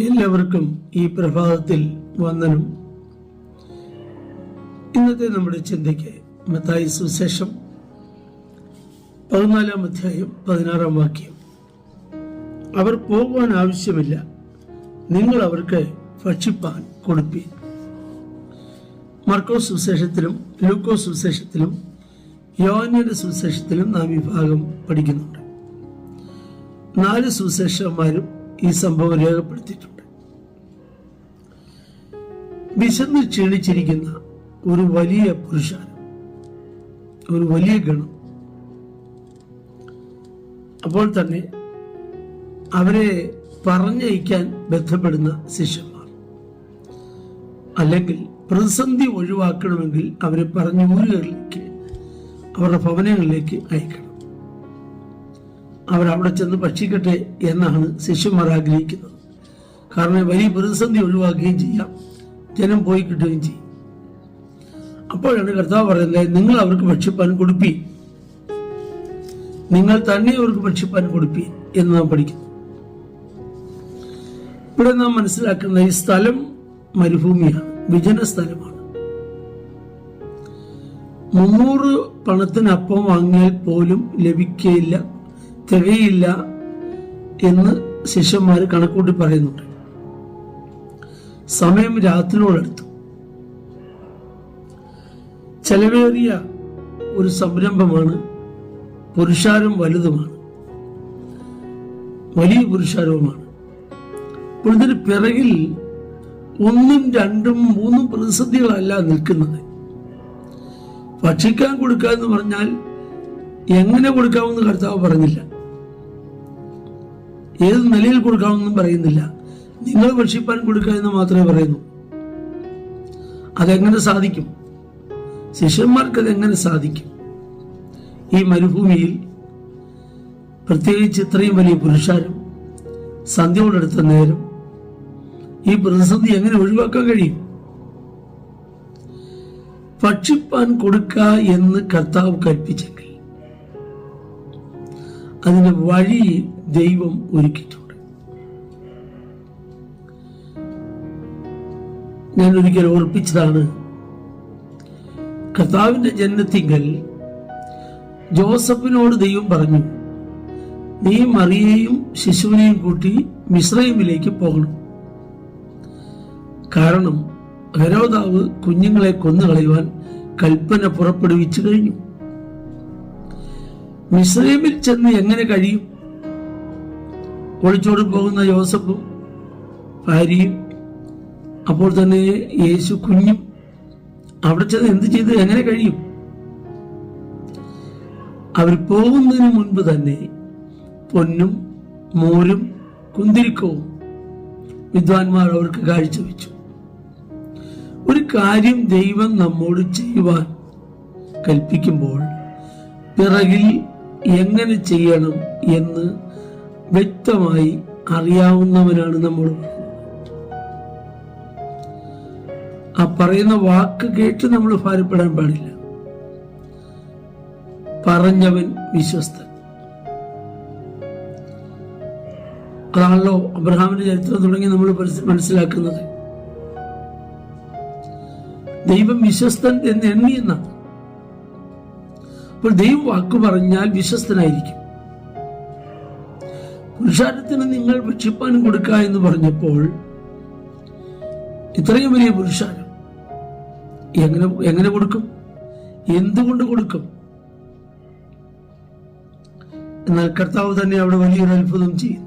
എല്ലാവർക്കും ഈ പ്രഭാതത്തിൽ വന്ദനം. ഇന്നത്തെ നമ്മുടെ ചിന്തയ്ക്ക് മത്തായി സുശേഷം പതിനാലാം അധ്യായം പതിനാറാം വാക്യം. അവർ പോകുവാൻ ആവശ്യമില്ല നിങ്ങൾ അവർക്ക് ഭക്ഷിപ്പാൻ കൊടുപ്പി മർക്കോസ് സുവിശേഷത്തിലും ലൂക്കോസ് സുവിശേഷത്തിലും യോഹന്യന്റെ സുവിശേഷത്തിലും നാം ഈ ഭാഗം പഠിക്കുന്നുണ്ട്. നാല് സുവിശേഷന്മാരും ഈ സംഭവം രേഖപ്പെടുത്തിയിട്ടുണ്ട്. വിശന്ന് ക്ഷീണിച്ചിരിക്കുന്ന ഒരു വലിയ പുരുഷാരം ഒരു വലിയ ഗണം. അപ്പോൾ തന്നെ അവരെ പറഞ്ഞയക്കാൻ ബന്ധപ്പെടുന്ന ശിഷ്യന്മാർ അല്ലെങ്കിൽ പ്രതിസന്ധി ഒഴിവാക്കണമെങ്കിൽ അവരെ പറഞ്ഞ ഊരുകളിലേക്ക് അവരുടെ ഭവനങ്ങളിലേക്ക് അയക്കണം. അവരവിടെ ചെന്ന് ഭക്ഷിക്കട്ടെ എന്നാണ് ശിഷ്യന്മാർ ആഗ്രഹിക്കുന്നത്. കാരണം വലിയ പ്രതിസന്ധി ഒഴിവാക്കുകയും ചെയ്യാം. ജനം പോയി കിട്ടുകയും ചെയ്യും. അപ്പോഴാണ് കർത്താവ് പറയുന്നത് നിങ്ങൾ അവർക്ക് ഭക്ഷിപ്പാൻ കൊടുപ്പി നിങ്ങൾ തന്നെ അവർക്ക് ഭക്ഷിപ്പാൻ കൊടുപ്പി എന്ന് നാം പഠിക്കുന്നു. ഇവിടെ നാം മനസ്സിലാക്കുന്ന ഈ സ്ഥലം മരുഭൂമിയാണ് വിജന സ്ഥലമാണ്. മുന്നൂറ് പണത്തിന് അപ്പം വാങ്ങിയാൽ പോലും ലഭിക്കയില്ല. തികയില്ല എന്ന് ശിഷ്യന്മാർ കണക്കൂട്ടി പറയുന്നുണ്ട്. സമയം രാത്രിയോടടുത്തു. ചെലവേറിയ ഒരു സംരംഭമാണ് പുരുഷാരം വലുതുമാണ്. വലിയ പുരുഷാരവുമാണ്. അപ്പോൾ ഇതിന് പിറകിൽ ഒന്നും രണ്ടും മൂന്നും പ്രതിസന്ധികളല്ല നിൽക്കുന്നത്. ഭക്ഷിക്കാൻ കൊടുക്കുക എന്ന് പറഞ്ഞാൽ എങ്ങനെ കൊടുക്കാമെന്ന് കർത്താവ് പറഞ്ഞില്ല. ഏത് നിലയിൽ കൊടുക്കാമെന്നും പറയുന്നില്ല. നിങ്ങൾ ഭക്ഷിപ്പാൻ കൊടുക്കുക എന്ന് മാത്രമേ പറയുന്നു. അതെങ്ങനെ സാധിക്കും? ശിഷ്യന്മാർക്ക് അതെങ്ങനെ സാധിക്കും? ഈ മരുഭൂമിയിൽ പ്രത്യേകിച്ച് ഇത്രയും വലിയ പുരുഷാരം സന്ധ്യയോടെടുത്ത നേരം ഈ പ്രതിസന്ധി എങ്ങനെ ഒഴിവാക്കാൻ കഴിയും? ഭക്ഷിപ്പാൻ കൊടുക്ക എന്ന് കർത്താവ് കൽപ്പിച്ചെങ്കിൽ അതിന്റെ വഴി ദൈവം ഒരുക്കിയിട്ടുണ്ട് ഞാൻ ഒരിക്കൽ ഓർപ്പിച്ചതാണ് കർത്താവിന്റെ ജന്മത്തിങ്കൽ ജോസഫിനോട് ദൈവം പറഞ്ഞു നീ മറിയെയും ശിശുവിനെയും കൂട്ടി മിശ്രയിമിലേക്ക് പോകണം. കാരണം ഹരോദാവ് കുഞ്ഞുങ്ങളെ കൊന്നുകളയുവാൻ കൽപ്പന പുറപ്പെടുവിച്ചു കഴിഞ്ഞു. മിശ്രയിമിൽ ചെന്ന് എങ്ങനെ കഴിയും? ഒളിച്ചോട് പോകുന്ന യോസഫ് ഭാര്യയും അപ്പോൾ തന്നെ യേശു കുഞ്ഞും അവിടെ ചെന്ന് എന്ത് ചെയ്ത്? എങ്ങനെ കഴിയും? അവർ പോകുന്നതിന് മുൻപ് തന്നെ പൊന്നും മോരും കുന്തിരിക്കവും വിദ്വാൻമാർ അവർക്ക് കാഴ്ചവെച്ചു ഒരു കാര്യം ദൈവം നമ്മോട് ചെയ്യുവാൻ കൽപ്പിക്കുമ്പോൾ പിറകിൽ എങ്ങനെ ചെയ്യണം എന്ന് വ്യക്തമായി അറിയാവുന്നവനാണ് നമ്മൾ. ആ പറയുന്ന വാക്ക് കേട്ട് നമ്മൾ ഭാരപ്പെടാൻ പാടില്ല. പറഞ്ഞവൻ വിശ്വസ്തൻ. അതാണല്ലോ അബ്രഹാമിന്റെ ചരിത്രം തുടങ്ങി നമ്മൾ മനസ്സിലാക്കുന്നത്. ദൈവം വിശ്വസ്തൻ എന്ന് എണ്ണി എന്നാണ് അപ്പോൾ ദൈവം വാക്ക് പറഞ്ഞാൽ വിശ്വസ്തനായിരിക്കും. പുരുഷാരത്തിന് നിങ്ങൾ ഭക്ഷിപ്പാനും കൊടുക്ക എന്ന് പറഞ്ഞപ്പോൾ ഇത്രയും വലിയ പുരുഷാരം എങ്ങനെ എങ്ങനെ കൊടുക്കും? എന്തുകൊണ്ട് കൊടുക്കും? എന്നാൽ കർത്താവ് തന്നെ അവിടെ വലിയൊരു അത്ഭുതം ചെയ്യുന്നു.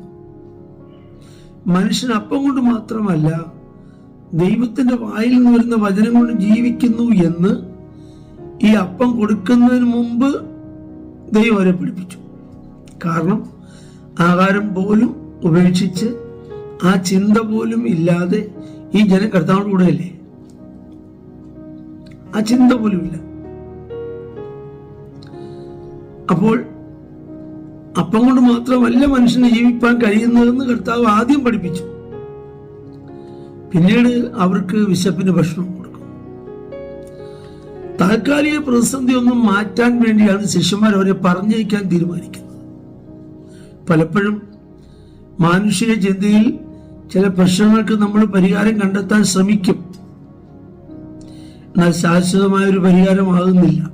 മനുഷ്യൻ അപ്പം കൊണ്ട് മാത്രമല്ല ദൈവത്തിന്റെ വായിൽ നിന്ന് വരുന്ന വചനം കൊണ്ട് ജീവിക്കുന്നു എന്ന് ഈ അപ്പം കൊടുക്കുന്നതിന് മുമ്പ് ദൈവം അവരെ പഠിപ്പിച്ചു. കാരണം ആഹാരം പോലും ഉപേക്ഷിച്ച് ആ ചിന്ത പോലും ഇല്ലാതെ ഈ ജനം കർത്താവിന്റെ കൂടെയല്ലേ? ആ ചിന്ത പോലും ഇല്ല. അപ്പോൾ അപ്പം കൊണ്ട് മാത്രമല്ല മനുഷ്യന് ജീവിപ്പാൻ കഴിയുന്നതെന്ന് കർത്താവ് ആദ്യം പഠിപ്പിച്ചു. പിന്നീട് അവർക്ക് വിശപ്പിന് ഭക്ഷണം കൊടുക്കും. താൽക്കാലിക പ്രതിസന്ധി ഒന്നും മാറ്റാൻ വേണ്ടിയാണ് ശിഷ്യന്മാർ അവരെ പറഞ്ഞയക്കാൻ തീരുമാനിക്കുന്നത്. പലപ്പോഴും മാനുഷിക ചിന്തയിൽ ചില പ്രശ്നങ്ങൾക്ക് നമ്മൾ പരിഹാരം കണ്ടെത്താൻ ശ്രമിക്കും. എന്നാൽ ശാശ്വതമായ ഒരു പരിഹാരമാകുന്നില്ല.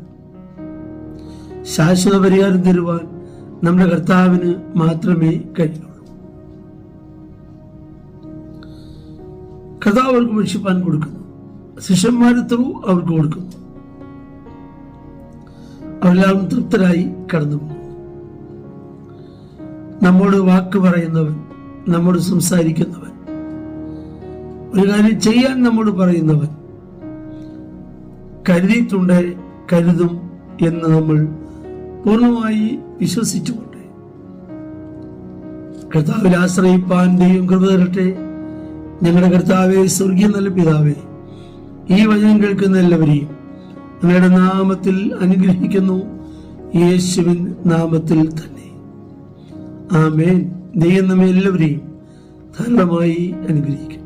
ശാശ്വത പരിഹാരം തരുവാൻ നമ്മുടെ കർത്താവിന് മാത്രമേ കഴിയുള്ളൂ. കർത്താവ് അവർക്ക് ഭക്ഷിപ്പാൻ കൊടുക്കുന്നു. ശിഷ്യന്മാരെ ത്രൂ അവർക്ക് കൊടുക്കുന്നു. അവരെല്ലാവരും തൃപ്തരായി കടന്നു നമ്മോട് വാക്ക് പറയുന്നവൻ നമ്മോട് സംസാരിക്കുന്നവൻ. ഒരു കാര്യം ചെയ്യാൻ നമ്മോട് പറയുന്നവൻ. കരുതിയിട്ടുണ്ട് കരുതും എന്ന് നമ്മൾ പൂർണമായി വിശ്വസിച്ചുകൊണ്ട് കർത്താവിൽ ആശ്രയിപ്പാൻ ദൈവം കൃപ തരട്ടെ. ഞങ്ങളുടെ കർത്താവെ സ്വർഗീയ നല്ല പിതാവെ ഈ വചനം കേൾക്കുന്ന എല്ലാവരെയും നിങ്ങളുടെ നാമത്തിൽ അനുഗ്രഹിക്കുന്നു. യേശുവിൻ നാമത്തിൽ തന്നെ. ആമേൻ. ദൈവം നമ്മെ എല്ലാവരെയും ധാരാളമായി അനുഗ്രഹിക്കും